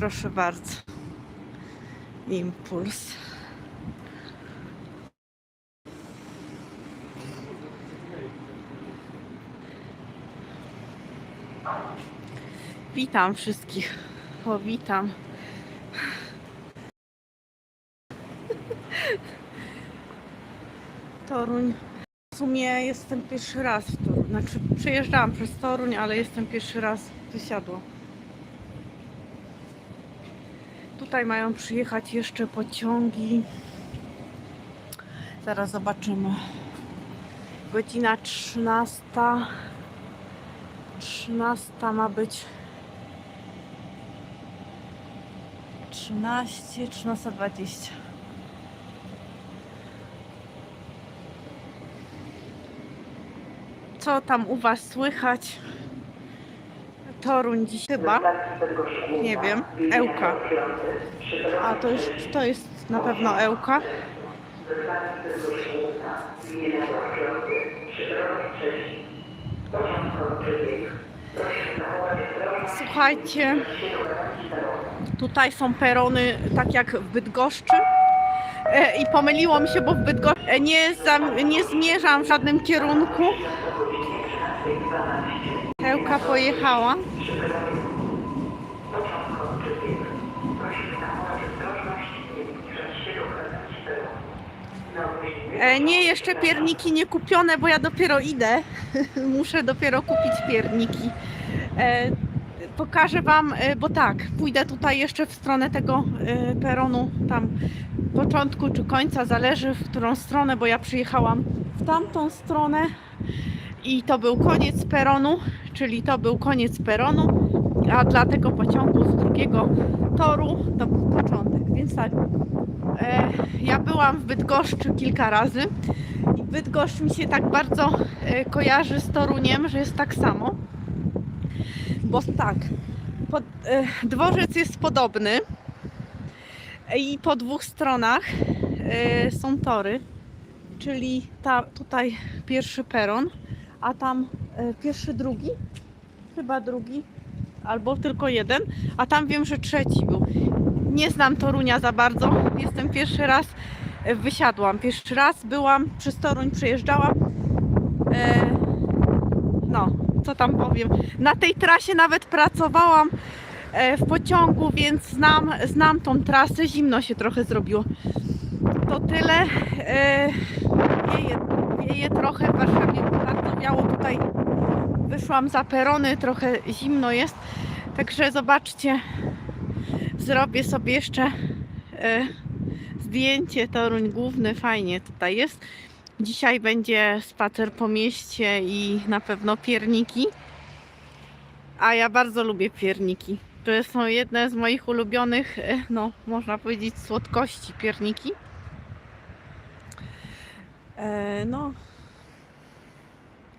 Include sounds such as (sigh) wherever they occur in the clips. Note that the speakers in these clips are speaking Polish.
proszę bardzo. Impuls. Witam wszystkich. O, witam. Toruń. W sumie jestem pierwszy raz w Toruń. Znaczy przejeżdżałam przez Toruń, ale jestem pierwszy raz wysiadła. Tutaj mają przyjechać jeszcze pociągi. Zaraz zobaczymy. Godzina 13. 13 ma być 13, 13.20. Co tam u Was słychać? Toruń dziś chyba. Nie wiem. Ełka. A to już to jest na pewno Ełka. Słuchajcie, tutaj są perony tak jak w Bydgoszczy. E, I pomyliło mi się, bo w Bydgoszczy e, nie, nie zmierzam w żadnym kierunku. Ełka pojechała. E, Nie, jeszcze pierniki nie kupione, bo ja dopiero idę. (laughs) Muszę dopiero kupić pierniki. E, Pokażę Wam, e, bo tak, pójdę tutaj jeszcze w stronę tego peronu, tam początku czy końca, zależy w którą stronę, bo ja przyjechałam w tamtą stronę i to był koniec peronu, czyli to był koniec peronu, a dla tego pociągu z drugiego toru to był początek, więc tak. E, ja byłam w Bydgoszczy kilka razy i Bydgoszcz mi się tak bardzo e, kojarzy z Toruniem, że jest tak samo. Bo tak, pod, e, dworzec jest podobny i po dwóch stronach e, są tory, czyli ta, tutaj pierwszy peron, a tam e, pierwszy, drugi, chyba drugi, albo tylko jeden, a tam wiem, że trzeci był. Nie znam Torunia za bardzo. Jestem pierwszy raz, e, wysiadłam. Pierwszy raz byłam, przez Toruń przejeżdżałam. E, no, co tam powiem. Na tej trasie nawet pracowałam w pociągu, więc znam, znam tą trasę. Zimno się trochę zrobiło. To tyle. Wieje, wieje trochę w Warszawie. Wiało tutaj. Wyszłam za perony, trochę zimno jest. Także zobaczcie, zrobię sobie jeszcze e, zdjęcie Toruń Główny, fajnie tutaj jest. Dzisiaj będzie spacer po mieście i na pewno pierniki. A ja bardzo lubię pierniki. To są jedne z moich ulubionych, e, no można powiedzieć, słodkości pierniki. E, no,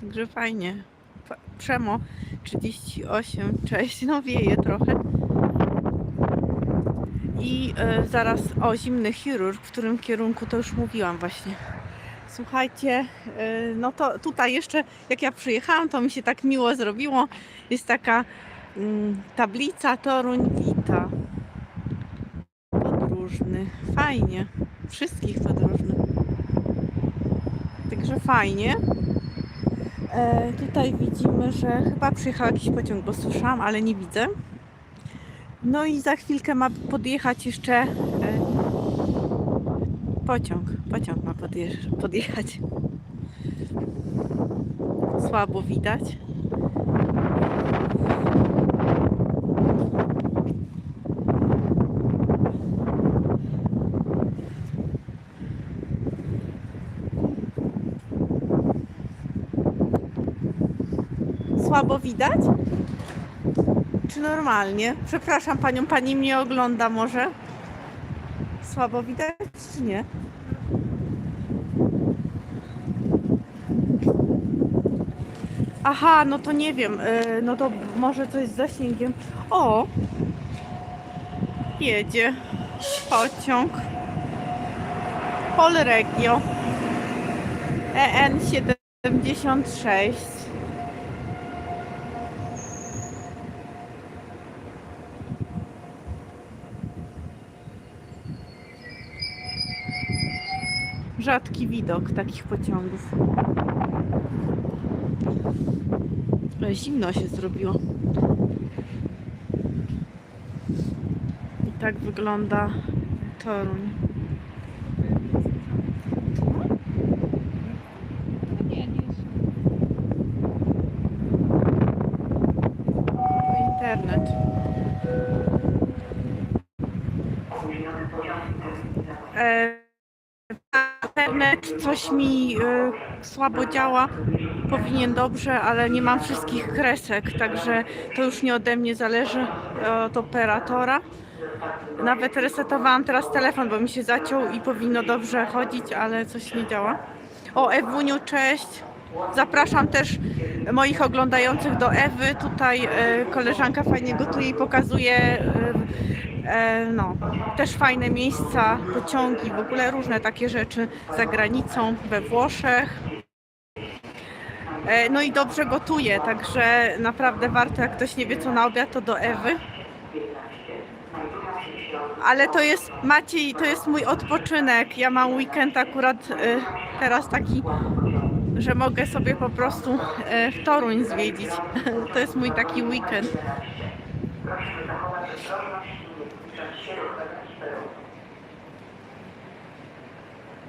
także fajnie. Fa- Przemo 38, cześć, no wieje trochę. I e, zaraz o zimny chirurg, w którym kierunku to już mówiłam właśnie. Słuchajcie, e, no to tutaj jeszcze jak ja przyjechałam, to mi się tak miło zrobiło. Jest taka mm, tablica Toruń wita. Podróżny. Fajnie. Wszystkich podróżnych. Także fajnie. E, tutaj widzimy, że chyba przyjechał jakiś pociąg, bo słyszałam, ale nie widzę. No i za chwilkę ma podjechać jeszcze e, pociąg. Pociąg ma podjechać. Słabo widać. słabo widać? Czy normalnie? Przepraszam panią, pani mnie ogląda może? Słabo widać czy nie? Aha, no to nie wiem, y, no to może coś z zasięgiem. O! Jedzie pociąg. Polregio EN76. Rzadki widok takich pociągów. Zimno się zrobiło. I tak wygląda Toruń. Nie, nie jest. Internet. E, internet coś mi e, słabo działa. Powinien dobrze, ale nie mam wszystkich kresek, także to już nie ode mnie zależy e, od operatora. Nawet resetowałam teraz telefon, bo mi się zaciął i powinno dobrze chodzić, ale coś nie działa. O, Ewuniu, cześć. Zapraszam też moich oglądających do Ewy. Tutaj e, koleżanka fajnie gotuje i pokazuje no, też fajne miejsca, pociągi, w ogóle różne takie rzeczy za granicą, we Włoszech. E, no i dobrze gotuje, także naprawdę warto, jak ktoś nie wie co na obiad, to do Ewy. Ale to jest, Maciej, to jest mój odpoczynek. Ja mam weekend akurat e, teraz taki że mogę sobie po prostu e, w Toruń zwiedzić. (laughs) To jest mój taki weekend.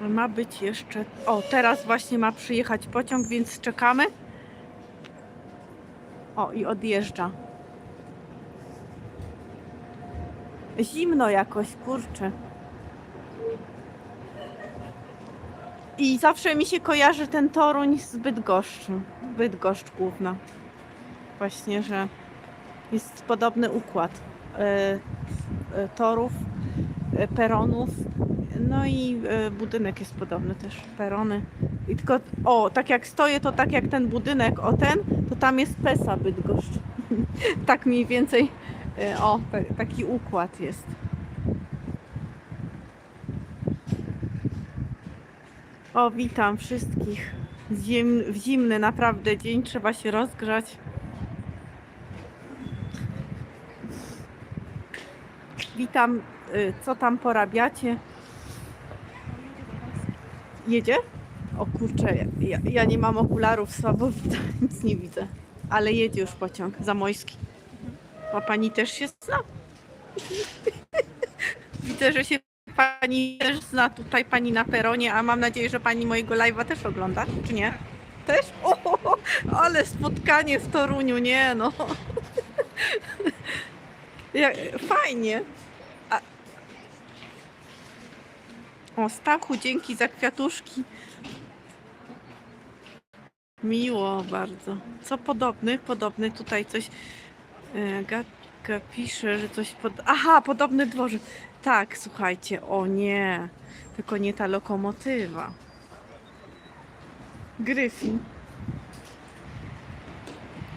Ma być jeszcze. O, teraz właśnie ma przyjechać pociąg, więc czekamy. O, i odjeżdża. Zimno jakoś, kurczę. I zawsze mi się kojarzy ten Toruń z Bydgoszczy. Bydgoszcz główna. Właśnie, że jest podobny układ e, e, torów, e, peronów. No i e, budynek jest podobny też, perony. I tylko, o, tak jak stoję, to tak jak ten budynek, o ten, to tam jest PESA Bydgoszcz. (laughs) tak mniej więcej, e, o, ta, taki układ jest. O, witam wszystkich. Zim, zimny naprawdę dzień, trzeba się rozgrzać. Witam, y, co tam porabiacie? Jedzie? O kurczę, ja, ja nie mam okularów, słabo widzę, (laughs) nic nie widzę. Ale jedzie już pociąg zamojski. A pani też się zna? (laughs) Widzę, że się pani też zna tutaj pani na peronie, a mam nadzieję, że pani mojego live'a też ogląda, czy nie? Też? (laughs) O, ale spotkanie w Toruniu, nie no. Fajnie. A... O, Stachu, dzięki za kwiatuszki. Miło bardzo. Co podobny? Podobny tutaj coś. e, Gatka pisze, że coś pod. Aha, podobny dworzec. Tak, słuchajcie, o nie. Tylko nie ta lokomotywa. Gryfin.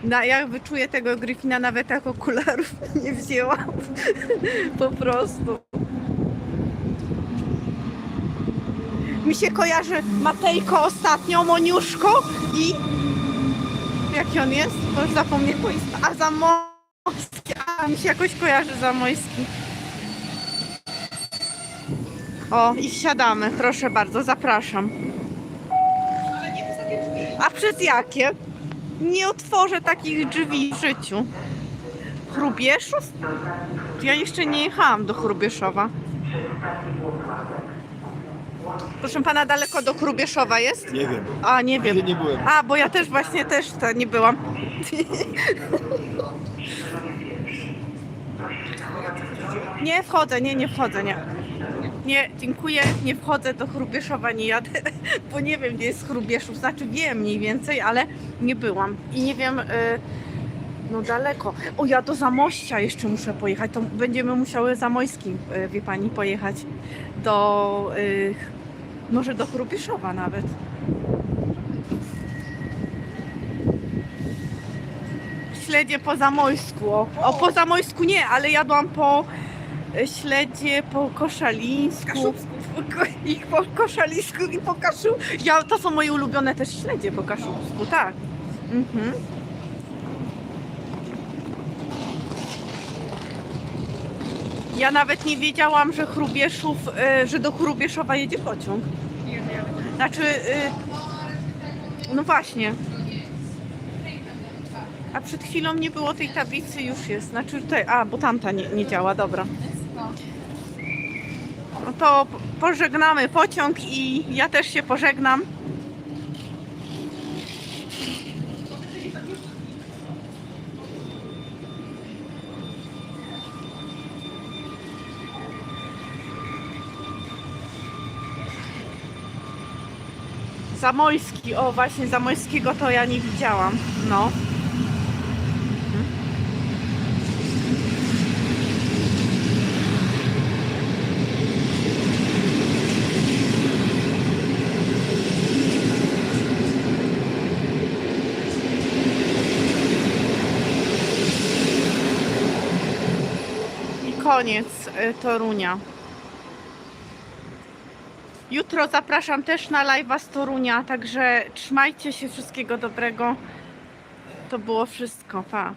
Na, ja wyczuję tego Gryfina nawet jak okularów (laughs) nie wzięłam. po prostu. Mi się kojarzy Matejko ostatnio, Moniuszko i... Jaki on jest? Bo już zapomniałam. A Zamojski. A, mi się jakoś kojarzy Zamojski. O, i wsiadamy. Proszę bardzo, zapraszam. A przez jakie? Nie otworzę takich drzwi w życiu. Chrubieszów? Ja jeszcze nie jechałam do Chrubieszowa. Proszę pana, daleko do Chrubieszowa jest? Nie wiem. A, nie wiem. Nigdy nie byłem. A, bo ja też właśnie też to nie byłam. Nie wchodzę, nie, nie wchodzę, nie. Nie, dziękuję, nie wchodzę do Chrubieszowa, nie jadę, (laughs) bo nie wiem, gdzie jest Chrubieszów. Znaczy wiem mniej więcej, ale nie byłam. I nie wiem, y, no daleko. O, ja do Zamościa jeszcze muszę pojechać. To będziemy musiały Zamojskim, y, wie pani, pojechać. Do, y, może do Chrubieszowa nawet. Śledzie po Zamojsku. O, o po Zamojsku nie, ale jadłam po e, śledzie po Koszalińsku. I po Koszalińsku i po Kaszu. Ja, to są moje ulubione też śledzie po Kaszubsku, tak. Mhm. Ja nawet nie wiedziałam, że Chrubieszów, e, że do Chrubieszowa jedzie pociąg. Znaczy, y, no właśnie. A przed chwilą nie było tej tablicy, już jest. Znaczy tutaj, a, bo tamta nie, nie działa, dobra. No to po- pożegnamy pociąg i ja też się pożegnam. Zamojski, o właśnie Zamojskiego to ja nie widziałam. No. I koniec y, Torunia. Jutro zapraszam też na live'a z Torunia, także trzymajcie się, wszystkiego dobrego. To było wszystko, pa.